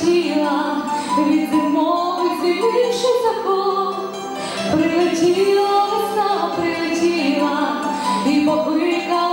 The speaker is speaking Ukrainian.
прилетіла від зимових зиміший закон, прилетіла весна, прилетіла і покликала.